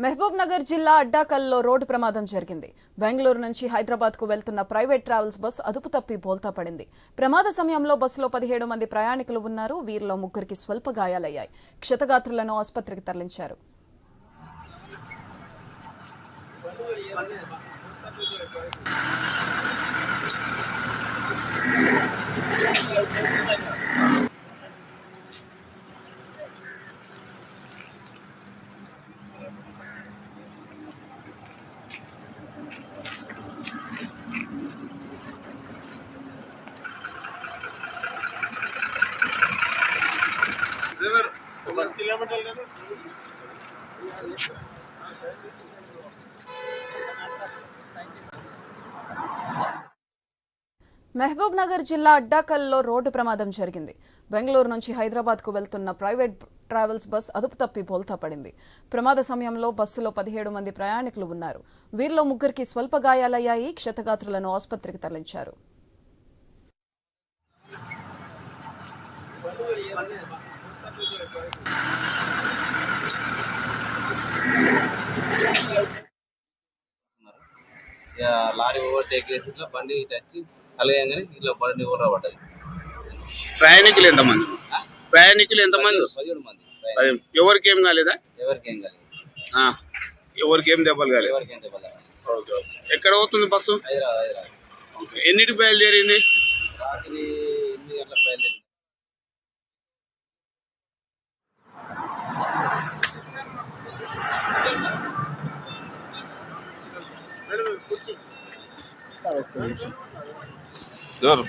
మహబూబ్ నగర్ జిల్లా అడ్డాకల్లో రోడ్డు ప్రమాదం జరిగింది. బెంగళూరు నుంచి హైదరాబాద్కు వెళ్తున్న ప్రైవేట్ ట్రావెల్స్ బస్ అదుపు తప్పి బోల్తా పడింది. ప్రమాద సమయంలో బస్సులో పదిహేడు మంది ప్రయాణికులు ఉన్నారు. వీరిలో ముగ్గురికి స్వల్ప గాయాలయ్యాయి. క్షతగాత్రులను ఆసుపత్రికి తరలించారు. మహబూబ్ నగర్ జిల్లా అడ్డాకల్లో రోడ్డు ప్రమాదం జరిగింది. బెంగళూరు నుంచి హైదరాబాద్కు వెళ్తున్న ప్రైవేట్ ట్రావెల్స్ బస్ అదుపు తప్పి బోల్తా పడింది. ప్రమాద సమయంలో బస్సులో పదిహేడు మంది ప్రయాణికులు ఉన్నారు. వీరిలో ముగ్గురికి స్వల్ప గాయాలయ్యాయి. క్షతగాత్రులను ఆసుపత్రికి తరలించారు. లారీ ఓవర్టేక్ చేసి ఇట్లా బండి ఇటు వచ్చి కలిగానే ఇట్లా బండి ఊర పడ్డది ప్రయాణికులు ఎంతమంది? ప్రయాణికులు ఎంతమంది? పదిహేడు మంది ఎవరికి ఏం కాలేదా? ఎవరికి ఏం కాలేదు. ఆ, ఎవరికి ఏం దెబ్బలు కాలేదు? ఎవరికి ఏం ఓకే ఓకే. ఎక్కడ పోతుంది బస్సు? హైదరాబాద్ హైదరాబాద్. ఓకే. ఎన్నిటికి బయలుదేరింది? రాత్రి Dur.